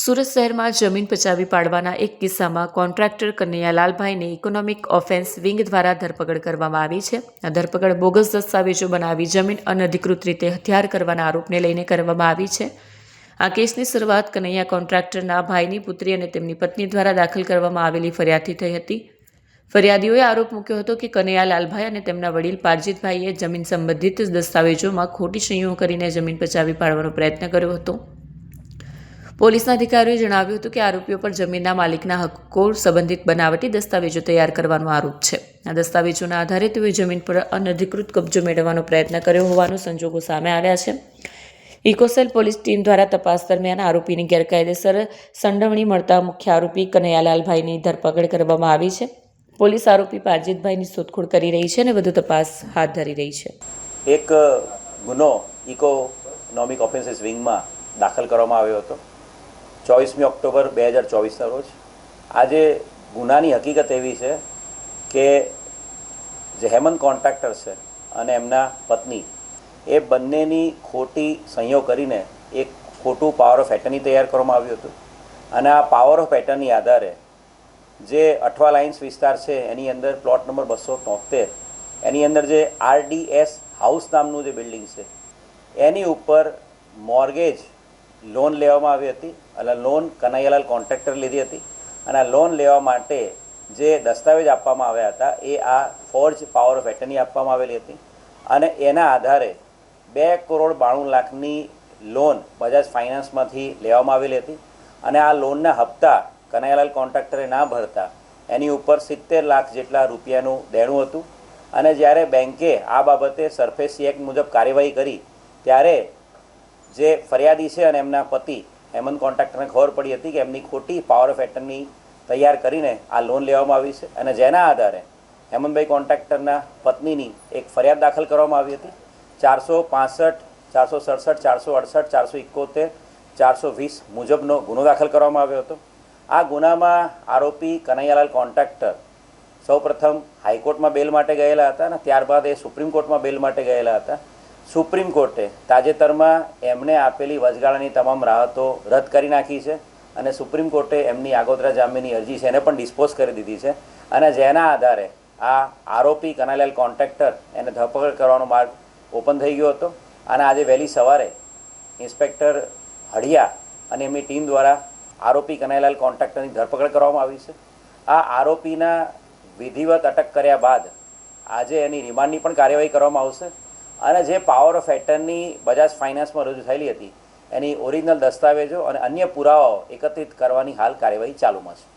સુરત શહેરમાં જમીન પચાવી પાડવાના એક કિસ્સામાં કોન્ટ્રાક્ટર કનૈયા લાલભાઈને ઇકોનોમિક ઓફેન્સ વિંગ દ્વારા ધરપકડ કરવામાં આવી છે. આ ધરપકડ બોગસ દસ્તાવેજો બનાવી જમીન અનધિકૃત રીતે હથિયાર કરવાના આરોપને લઈને કરવામાં આવી છે. આ કેસની શરૂઆત કનૈયા કોન્ટ્રાક્ટરના ભાઈની પુત્રી અને તેમની પત્ની દ્વારા દાખલ કરવામાં આવેલી ફરિયાદથી થઈ હતી. ફરિયાદીઓએ આરોપ મૂક્યો હતો કે કનૈયા લાલભાઈ અને તેમના વડીલ પારજીતભાઈએ જમીન સંબંધિત દસ્તાવેજોમાં ખોટી સહીઓ કરીને જમીન પચાવી પાડવાનો પ્રયત્ન કર્યો હતો. પોલીસના અધિકારીઓએ જણાવ્યું હતું કે આરોપીઓ પર જમીનના માલિકના હક્કો સંબંધિત બનાવટી દસ્તાવેજો તૈયાર કરવાનો આરોપ છે. આ દસ્તાવેજોના આધારે તેઓએ જમીન પર અનધિકૃત કબજો મેળવવાનો પ્રયત્ન કર્યો હોવાનો સંજોગો સામે આવ્યા છે. ઇકોસેલ પોલીસ ટીમ દ્વારા તપાસ દરમિયાન આરોપીની ગેરકાયદેસર સંડવણી મળતા મુખ્ય આરોપી કનૈયાલાલભાઈની ધરપકડ કરવામાં આવી છે. પોલીસ આરોપી પારજીતભાઈની શોધખોળ કરી રહી છે અને વધુ તપાસ હાથ ધરી રહી છે. એક ગુનો ઇકોનોમિક ઓફેન્સીસ વિંગમાં દાખલ કરવામાં આવ્યો હતો. ચોવીસમી ઓક્ટોબર બે હજાર ચોવીસના રોજ. આજે ગુનાની હકીકત એવી છે કે જે હેમંત કોન્ટ્રાક્ટર છે અને એમના પત્ની, એ બંનેની ખોટી સંયોગ કરીને એક ખોટું પાવર ઓફ એટર્ની તૈયાર કરવામાં આવ્યું હતું. અને આ પાવર ઓફ એટર્ની આધારે જે અઠવા લાઇન્સ વિસ્તાર છે, એની અંદર પ્લોટ નંબર બસો તોતેર, એની અંદર જે આરડીએસ હાઉસ નામનું જે બિલ્ડિંગ છે, એની ઉપર મોર્ગેજ લોન લેવામાં આવી હતી અને લોન કનૈયાલાલ કોન્ટ્રાક્ટર લીધી હતી અને આ લોન લેવા માટે જે દસ્તાવેજ આપવામાં આવ્યા હતા, એ આ ફોર્જ પાવર ઓફ એટર્ની આપવામાં આવેલી હતી અને એના આધારે બે કરોડ બાણું લાખની લોન બજાજ ફાઇનાન્સમાંથી લેવામાં આવેલી હતી અને આ લોનના હપ્તા કનૈયાલાલ કોન્ટ્રાક્ટરે ના ભરતા, એની ઉપર સિત્તેર લાખ જેટલા રૂપિયાનું દેણું હતું અને જ્યારે બેન્કે આ બાબતે સરફેસી એક્ટ મુજબ કાર્યવાહી કરી, ત્યારે જે ફરિયાદી છે અને એમના પતિ હેમંત કોન્ટ્રાક્ટરને ખબર પડી હતી કે એમની ખોટી પાવર ઓફ એટર્ની તૈયાર કરીને આ લોન લેવામાં આવી છે અને જેના આધારે હેમંતભાઈ કોન્ટ્રાક્ટરના પત્નીની એક ફરિયાદ દાખલ કરવામાં આવી હતી. ચારસો પાસઠ, ચારસો સડસઠ, ચારસો અડસઠ, ચારસો એકોતેર ચારસો વીસ મુજબનો ગુનો દાખલ કરવામાં આવ્યો હતો. આ ગુનામાં આરોપી કનૈયાલાલ કોન્ટ્રાક્ટર સૌપ્રથમ હાઈકોર્ટમાં બેલ માટે ગયેલા હતા અને ત્યારબાદ એ સુપ્રીમ કોર્ટમાં બેલ માટે ગયેલા હતા. સુપ્રીમ કોર્ટે તાજેતરમાં એમણે આપેલી વચગાળાની તમામ રાહતો રદ કરી નાખી છે અને સુપ્રીમ કોર્ટે એમની આગોતરા જામીનની અરજી છે એને પણ ડિસ્પોઝ કરી દીધી છે. અને જેના આધારે આ આરોપી કનાલાલ કોન્ટ્રાક્ટર એને ધરપકડ કરવાનો માર્ગ ઓપન થઈ ગયો હતો. અને આજે વહેલી સવારે ઇન્સ્પેક્ટર હળિયા અને એમની ટીમ દ્વારા આરોપી કનાઈલાલ કોન્ટ્રાક્ટરની ધરપકડ કરવામાં આવી છે. આ આરોપીના વિધિવત અટક કર્યા બાદ આજે એની રિમાન્ડની પણ કાર્યવાહી કરવામાં આવશે. અને જે પાવર ઓફ એટર્ની બજાજ ફાઇનાન્સમાં રજૂ થયેલી હતી, એની ઓરિજિનલ દસ્તાવેજો અને અન્ય પુરાવાઓ એકત્રિત કરવાની હાલ કાર્યવાહી ચાલુમાં છે.